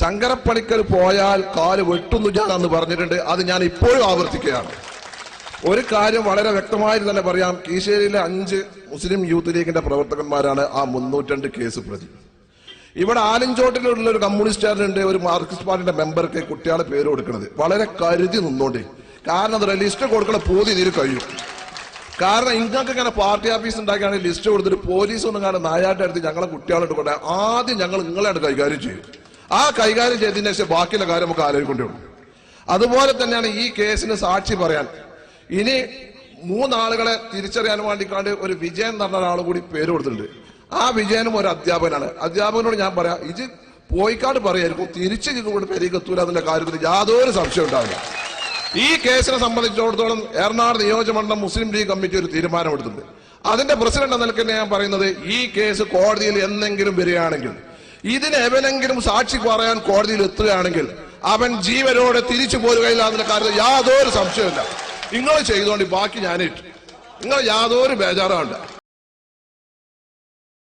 ശങ്കരപ്പണിക്കർ പോയാൽ കാൽ വെട്ടുന്നു ഞാൻ അന്ന് പറഞ്ഞിട്ടുണ്ട്. അത് ഞാൻ ഇപ്പോഴും ആവർത്തിക്കുകയാണ്. ഒരു കാര്യം വളരെ വ്യക്തമായി തന്നെ പറയാം. കീശേരിയിലെ അഞ്ച് മുസ്ലിം യൂത്ത് ലീഗിന്റെ പ്രവർത്തകന്മാരാണ് ആ മുന്നൂറ്റണ്ട് കേസ് പ്രതി. ഇവിടെ ആലിഞ്ചോട്ടിലുള്ള ഒരു കമ്മ്യൂണിസ്റ്റുകാരനുണ്ട് ഒരു മാർക്സിസ്റ്റ് പാർട്ടിയുടെ മെമ്പർക്ക് കുട്ടികളെ പേര് കൊടുക്കുന്നത് വളരെ കരുതി നിന്നോണ്ട്. കാരണം അതൊരു ലിസ്റ്റ് കൊടുക്കണ പോതി ഇതിൽ കഴിയും. കാരണം ഇങ്ങൾക്ക് ഇങ്ങനെ പാർട്ടി ഓഫീസ് ഉണ്ടാക്കിയാണ് ലിസ്റ്റ് കൊടുത്തിട്ട് പോലീസ് ഒന്നും കാണാൻ നായാട്ടെടുത്ത് ഞങ്ങളെ കുട്ടികളെ ആദ്യം ഞങ്ങൾ നിങ്ങളെയാണ് കൈകാര്യം ചെയ്യും. ആ കൈകാര്യം ചെയ്തതിന് ശേഷം ബാക്കിയുള്ള കാര്യം നമുക്ക് ആലോചിക്കേണ്ടി വരും അതുപോലെ തന്നെയാണ് ഈ കേസിന് സാക്ഷി പറയാൻ. ഇനി മൂന്നാളുകളെ തിരിച്ചറിയാൻ വേണ്ടിക്കാണ്ട് ഒരു വിജയൻ എന്ന് പറഞ്ഞ ഒരാൾ കൂടി പേര് കൊടുത്തിട്ടുണ്ട്. ആ വിജയനും ഒരു അധ്യാപകനാണ്. അധ്യാപകനോട് ഞാൻ പറയാം ഇത് പോയിക്കാട് പറയായിരിക്കും തിരിച്ച് ഇതുകൊണ്ട് പെരീക്ക് എത്തൂല അതിന്റെ കാര്യത്തിൽ യാതൊരു സംശയം ഉണ്ടാവില്ല. ഈ കേസിനെ സംബന്ധിച്ചിടത്തോളം എറണാകുളം നിയോജകമണ്ഡലം മുസ്ലിം ലീഗ് കമ്മിറ്റി ഒരു തീരുമാനമെടുത്തിട്ടുണ്ട് അതിന്റെ പ്രസിഡന്റ് എന്ന നിലയ്ക്ക് ഞാൻ പറയുന്നത് ഈ കേസ് കോടതിയിൽ എന്തെങ്കിലും വരികയാണെങ്കിൽ ഇതിന് എവനെങ്കിലും സാക്ഷി പറയാൻ കോടതിയിൽ എത്തുകയാണെങ്കിൽ അവൻ ജീവനോടെ തിരിച്ചു പോരുകയില്ല അതിന്റെ കാര്യത്തിൽ യാതൊരു സംശയമില്ല നിങ്ങൾ ചെയ്തോണ്ട് ബാക്കി ഞാനിട്ടു. നിങ്ങൾ യാതൊരു ബേജാറാണ്ട്